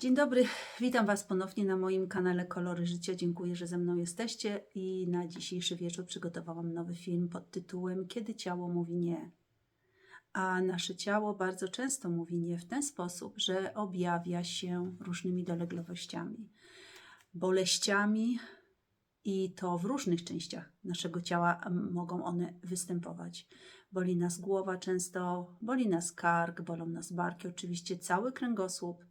Dzień dobry, witam Was ponownie na moim kanale Kolory Życia. Dziękuję, że ze mną jesteście i na dzisiejszy wieczór przygotowałam nowy film pod tytułem Kiedy ciało mówi nie. A nasze ciało bardzo często mówi nie w ten sposób, że objawia się różnymi dolegliwościami, boleściami i to w różnych częściach naszego ciała mogą one występować. Boli nas głowa często, boli nas kark, bolą nas barki, oczywiście cały kręgosłup,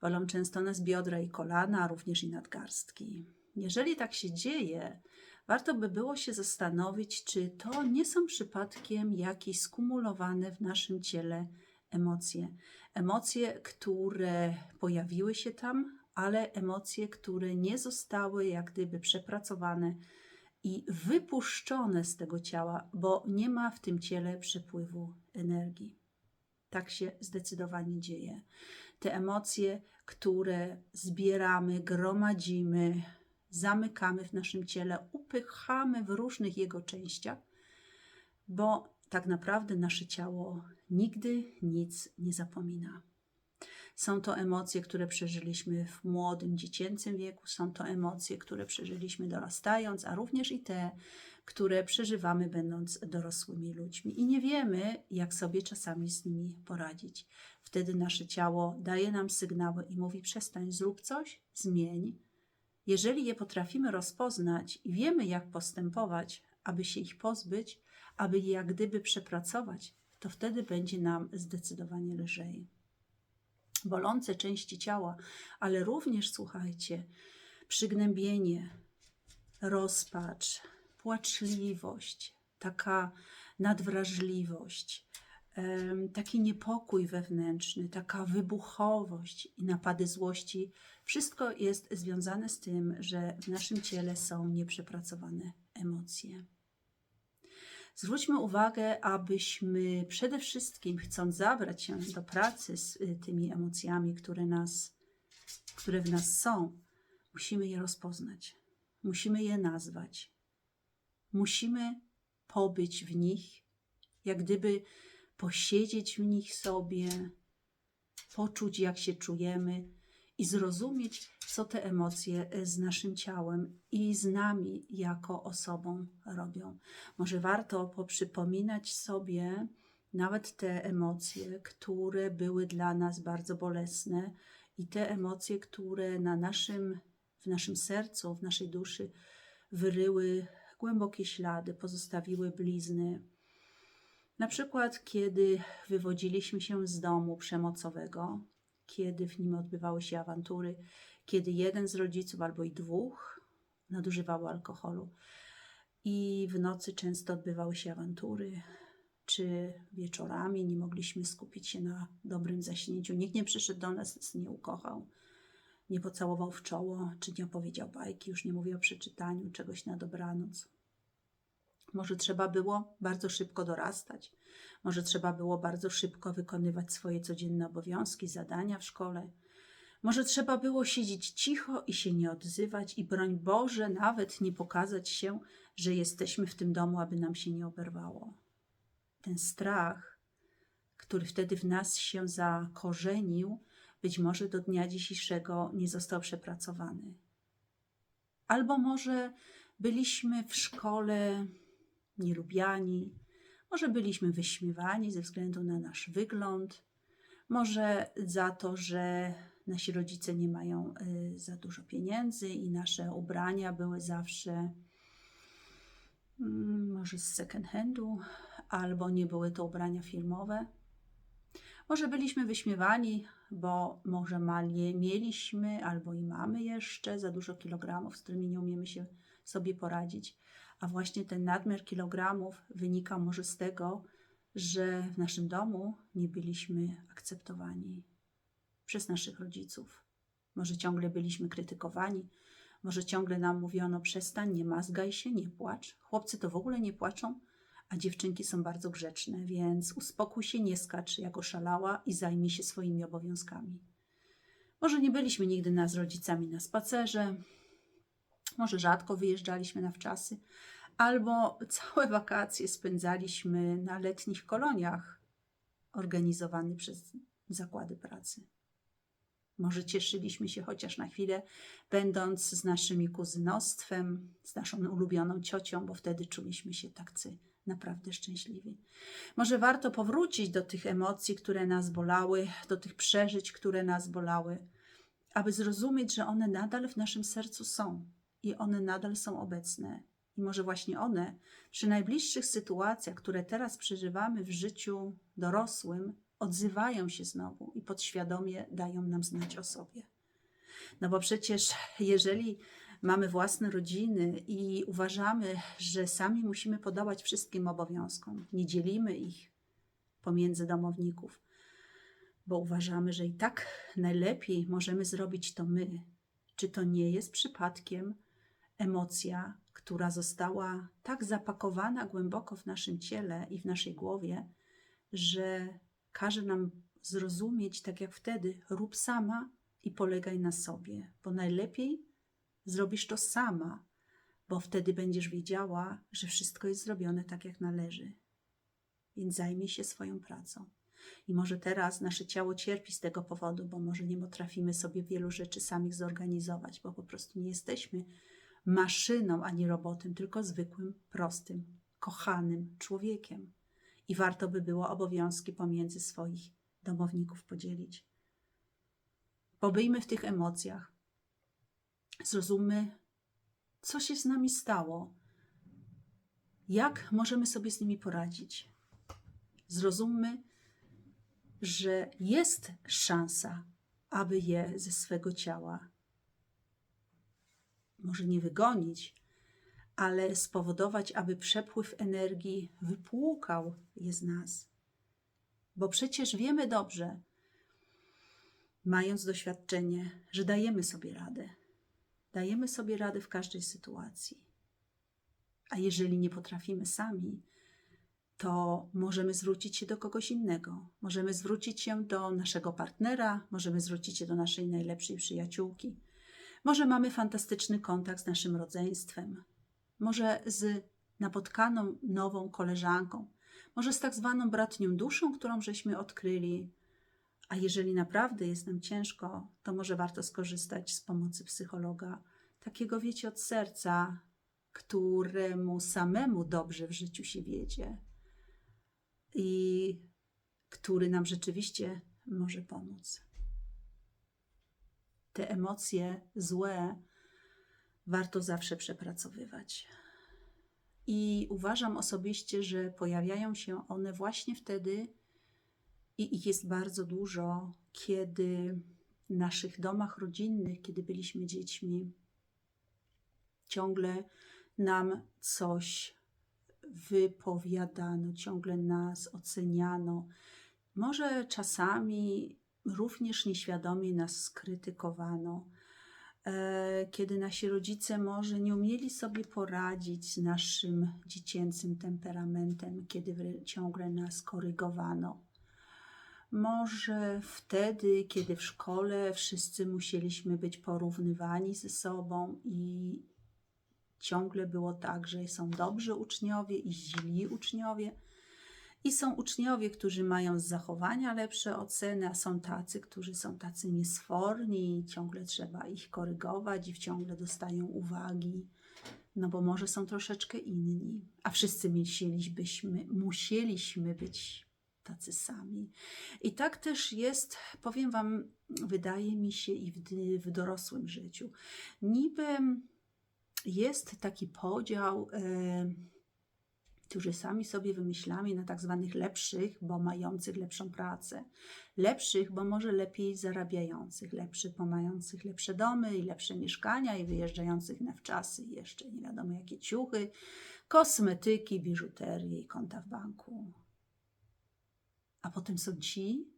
bolą często nas biodra i kolana, a również i nadgarstki. Jeżeli tak się dzieje, warto by było się zastanowić, czy to nie są przypadkiem jakieś skumulowane w naszym ciele emocje. Emocje, które pojawiły się tam, ale emocje, które nie zostały jak gdyby przepracowane i wypuszczone z tego ciała, bo nie ma w tym ciele przepływu energii. Tak się zdecydowanie dzieje. Te emocje, które zbieramy, gromadzimy, zamykamy w naszym ciele, upychamy w różnych jego częściach, bo tak naprawdę nasze ciało nigdy nic nie zapomina. Są to emocje, które przeżyliśmy w młodym, dziecięcym wieku, są to emocje, które przeżyliśmy dorastając, a również i te, które przeżywamy będąc dorosłymi ludźmi. I nie wiemy, jak sobie czasami z nimi poradzić. Wtedy nasze ciało daje nam sygnały i mówi: przestań, zrób coś, zmień. Jeżeli je potrafimy rozpoznać i wiemy, jak postępować, aby się ich pozbyć, aby je jak gdyby przepracować, to wtedy będzie nam zdecydowanie lżej bolące części ciała, ale również, słuchajcie, przygnębienie, rozpacz, płaczliwość, taka nadwrażliwość, taki niepokój wewnętrzny, taka wybuchowość i napady złości. Wszystko jest związane z tym, że w naszym ciele są nieprzepracowane emocje. Zwróćmy uwagę, abyśmy przede wszystkim, chcąc zabrać się do pracy z y, tymi emocjami, które, nas, które w nas są, musimy je rozpoznać, musimy je nazwać, musimy pobyć w nich, jak gdyby posiedzieć w nich sobie, poczuć, jak się czujemy i zrozumieć, co te emocje e, z naszym ciałem i z nami jako osobą robią. Może warto poprzypominać sobie nawet te emocje, które były dla nas bardzo bolesne i te emocje, które na naszym, w naszym sercu, w naszej duszy wyryły głębokie ślady, pozostawiły blizny. Na przykład, kiedy wywodziliśmy się z domu przemocowego, kiedy w nim odbywały się awantury, kiedy jeden z rodziców albo i dwóch nadużywało alkoholu. I w nocy często odbywały się awantury, czy wieczorami nie mogliśmy skupić się na dobrym zaśnięciu. Nikt nie przyszedł do nas, nie ukochał, nie pocałował w czoło, czy nie opowiedział bajki, już nie mówię o przeczytaniu czegoś na dobranoc. Może trzeba było bardzo szybko dorastać, może trzeba było bardzo szybko wykonywać swoje codzienne obowiązki, zadania w szkole. Może trzeba było siedzieć cicho i się nie odzywać, i broń Boże, nawet nie pokazać się, że jesteśmy w tym domu, aby nam się nie oberwało. Ten strach, który wtedy w nas się zakorzenił, być może do dnia dzisiejszego nie został przepracowany. Albo może byliśmy w szkole nielubiani, może byliśmy wyśmiewani ze względu na nasz wygląd, może za to, że nasi rodzice nie mają y, za dużo pieniędzy i nasze ubrania były zawsze mm, może z second handu, albo nie były to ubrania firmowe. Może byliśmy wyśmiewani, bo może mali, mieliśmy albo i mamy jeszcze za dużo kilogramów, z którymi nie umiemy się sobie poradzić. A właśnie ten nadmiar kilogramów wynika może z tego, że w naszym domu nie byliśmy akceptowani przez naszych rodziców. Może ciągle byliśmy krytykowani, może ciągle nam mówiono: przestań, nie mazgaj się, nie płacz. Chłopcy to w ogóle nie płaczą, a dziewczynki są bardzo grzeczne, więc uspokój się, nie skacz jak oszalała i zajmij się swoimi obowiązkami. Może nie byliśmy nigdy na, z rodzicami na spacerze, może rzadko wyjeżdżaliśmy na wczasy, albo całe wakacje spędzaliśmy na letnich koloniach organizowanych przez zakłady pracy. Może cieszyliśmy się chociaż na chwilę, będąc z naszymi kuzynostwem, z naszą ulubioną ciocią, bo wtedy czuliśmy się takcy naprawdę szczęśliwi. Może warto powrócić do tych emocji, które nas bolały, do tych przeżyć, które nas bolały, aby zrozumieć, że one nadal w naszym sercu są i one nadal są obecne. I może właśnie one, przy najbliższych sytuacjach, które teraz przeżywamy w życiu dorosłym, odzywają się znowu i podświadomie dają nam znać o sobie. No bo przecież, jeżeli mamy własne rodziny i uważamy, że sami musimy podołać wszystkim obowiązkom, nie dzielimy ich pomiędzy domowników, bo uważamy, że i tak najlepiej możemy zrobić to my. Czy to nie jest przypadkiem emocja, która została tak zapakowana głęboko w naszym ciele i w naszej głowie, że każe nam zrozumieć, tak jak wtedy, rób sama i polegaj na sobie, bo najlepiej zrobisz to sama, bo wtedy będziesz wiedziała, że wszystko jest zrobione tak, jak należy. Więc zajmij się swoją pracą. I może teraz nasze ciało cierpi z tego powodu, bo może nie potrafimy sobie wielu rzeczy samych zorganizować, bo po prostu nie jesteśmy maszyną ani robotem, tylko zwykłym, prostym, kochanym człowiekiem. I warto by było obowiązki pomiędzy swoich domowników podzielić. Pobyjmy w tych emocjach. Zrozummy, co się z nami stało. Jak możemy sobie z nimi poradzić? Zrozummy, że jest szansa, aby je ze swego ciała może nie wygonić, ale spowodować, aby przepływ energii wypłukał je z nas. Bo przecież wiemy dobrze, mając doświadczenie, że dajemy sobie radę. Dajemy sobie radę w każdej sytuacji. A jeżeli nie potrafimy sami, to możemy zwrócić się do kogoś innego. Możemy zwrócić się do naszego partnera, możemy zwrócić się do naszej najlepszej przyjaciółki. Może mamy fantastyczny kontakt z naszym rodzeństwem, może z napotkaną nową koleżanką, może z tak zwaną bratnią duszą, którą żeśmy odkryli. A jeżeli naprawdę jest nam ciężko, to może warto skorzystać z pomocy psychologa, takiego wiecie od serca, któremu samemu dobrze w życiu się wiedzie i który nam rzeczywiście może pomóc. Te emocje złe warto zawsze przepracowywać. I uważam osobiście, że pojawiają się one właśnie wtedy, i ich jest bardzo dużo, kiedy w naszych domach rodzinnych, kiedy byliśmy dziećmi, ciągle nam coś wypowiadano, ciągle nas oceniano. Może czasami również nieświadomie nas skrytykowano, e, kiedy nasi rodzice może nie umieli sobie poradzić z naszym dziecięcym temperamentem, kiedy ciągle nas korygowano. Może wtedy, kiedy w szkole wszyscy musieliśmy być porównywani ze sobą i ciągle było tak, że są dobrzy uczniowie i źli uczniowie. I są uczniowie, którzy mają z zachowania lepsze oceny, a są tacy, którzy są tacy niesforni i ciągle trzeba ich korygować i ciągle dostają uwagi, no bo może są troszeczkę inni, a wszyscy musielibyśmy, musieliśmy być tacy sami. I tak też jest, powiem Wam, wydaje mi się i w, w dorosłym życiu. Niby jest taki podział. Yy, którzy sami sobie wymyślamy na tak zwanych lepszych, bo mających lepszą pracę, lepszych, bo może lepiej zarabiających, lepszych, bo mających lepsze domy i lepsze mieszkania i wyjeżdżających na wczasy i jeszcze nie wiadomo jakie ciuchy, kosmetyki, biżuterię i konta w banku. A potem są ci,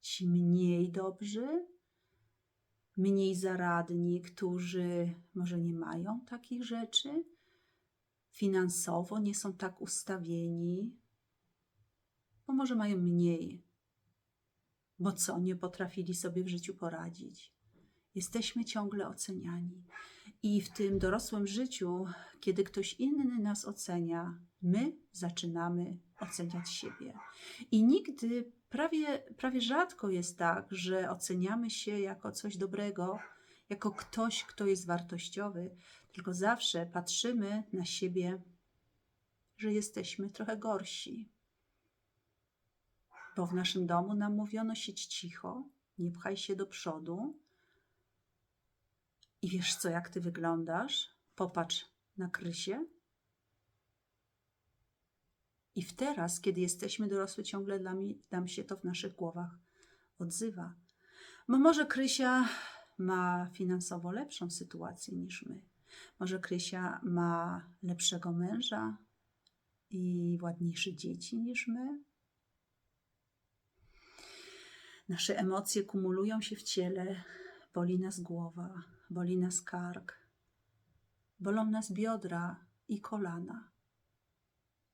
ci mniej dobrzy, mniej zaradni, którzy może nie mają takich rzeczy, finansowo nie są tak ustawieni, bo może mają mniej, bo co, nie potrafili sobie w życiu poradzić. Jesteśmy ciągle oceniani. I w tym dorosłym życiu, kiedy ktoś inny nas ocenia, my zaczynamy oceniać siebie. I nigdy prawie, prawie rzadko jest tak, że oceniamy się jako coś dobrego, jako ktoś, kto jest wartościowy, tylko zawsze patrzymy na siebie, że jesteśmy trochę gorsi. Bo w naszym domu nam mówiono siedź cicho, nie pchaj się do przodu. I wiesz co, jak ty wyglądasz? Popatrz na Krysię. I w teraz, kiedy jesteśmy dorosły, ciągle mi, nam się to w naszych głowach odzywa. Bo może Krysia ma finansowo lepszą sytuację niż my. Może Krysia ma lepszego męża i ładniejsze dzieci niż my. Nasze emocje kumulują się w ciele, boli nas głowa, boli nas kark, bolą nas biodra i kolana.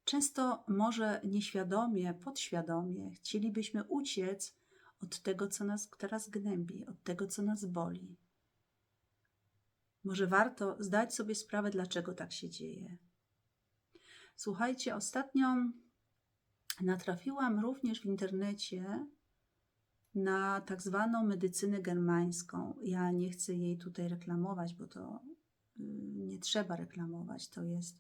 Często, może nieświadomie, podświadomie, chcielibyśmy uciec od tego, co nas teraz gnębi, od tego, co nas boli. Może warto zdać sobie sprawę, dlaczego tak się dzieje. Słuchajcie, ostatnio natrafiłam również w internecie na tak zwaną medycynę germańską. Ja nie chcę jej tutaj reklamować, bo to y, nie trzeba reklamować. To jest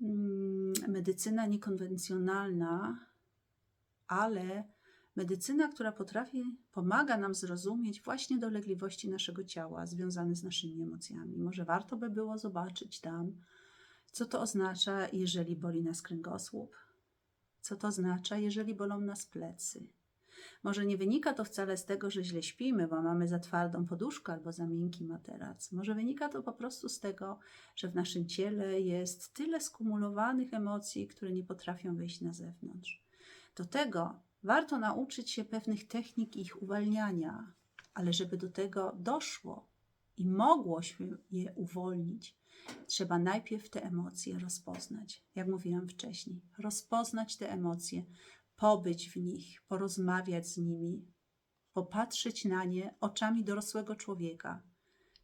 mm, medycyna niekonwencjonalna, ale medycyna, która potrafi, pomaga nam zrozumieć właśnie dolegliwości naszego ciała związane z naszymi emocjami. Może warto by było zobaczyć tam, co to oznacza, jeżeli boli nas kręgosłup, co to oznacza, jeżeli bolą nas plecy. Może nie wynika to wcale z tego, że źle śpimy, bo mamy za twardą poduszkę albo za miękki materac. Może wynika to po prostu z tego, że w naszym ciele jest tyle skumulowanych emocji, które nie potrafią wyjść na zewnątrz. Do tego warto nauczyć się pewnych technik ich uwalniania, ale żeby do tego doszło i mogłośmy je uwolnić, trzeba najpierw te emocje rozpoznać. Jak mówiłam wcześniej, rozpoznać te emocje, pobyć w nich, porozmawiać z nimi, popatrzeć na nie oczami dorosłego człowieka.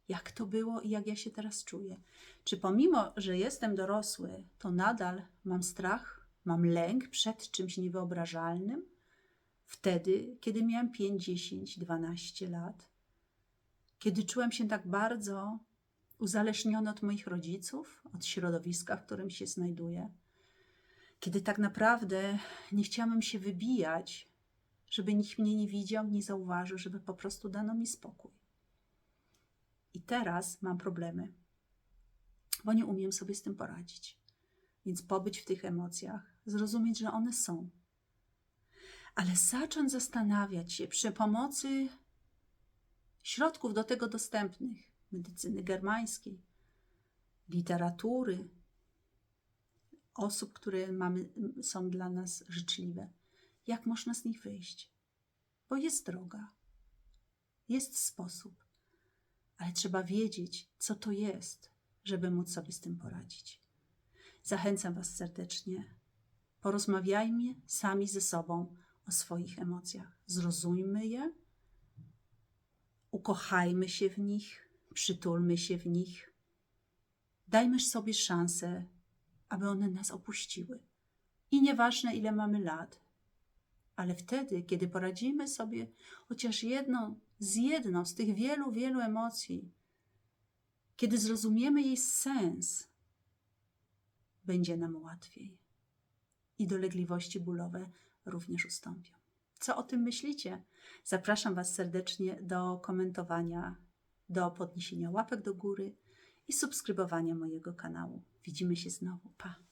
Jak to było i jak ja się teraz czuję? Czy pomimo, że jestem dorosły, to nadal mam strach, mam lęk przed czymś niewyobrażalnym? Wtedy, kiedy miałam 5, 10, 12 lat, kiedy czułem się tak bardzo uzależniony od moich rodziców, od środowiska, w którym się znajduję, kiedy tak naprawdę nie chciałam się wybijać, żeby nikt mnie nie widział, nie zauważył, żeby po prostu dano mi spokój. I teraz mam problemy, bo nie umiem sobie z tym poradzić. Więc pobyć w tych emocjach, zrozumieć, że one są, ale zacząć zastanawiać się przy pomocy środków do tego dostępnych medycyny germańskiej, literatury, osób, które mamy, są dla nas życzliwe. Jak można z nich wyjść? Bo jest droga, jest sposób, ale trzeba wiedzieć, co to jest, żeby móc sobie z tym poradzić. Zachęcam Was serdecznie. Porozmawiajmy sami ze sobą o swoich emocjach. Zrozummy je, ukochajmy się w nich, przytulmy się w nich. Dajmy sobie szansę aby one nas opuściły. I nieważne, ile mamy lat, ale wtedy, kiedy poradzimy sobie chociaż jedną z jedną z tych wielu, wielu emocji, kiedy zrozumiemy jej sens, będzie nam łatwiej. I dolegliwości bólowe również ustąpią. Co o tym myślicie? Zapraszam Was serdecznie do komentowania, do podniesienia łapek do góry i subskrybowania mojego kanału. Widzimy się znowu. Pa!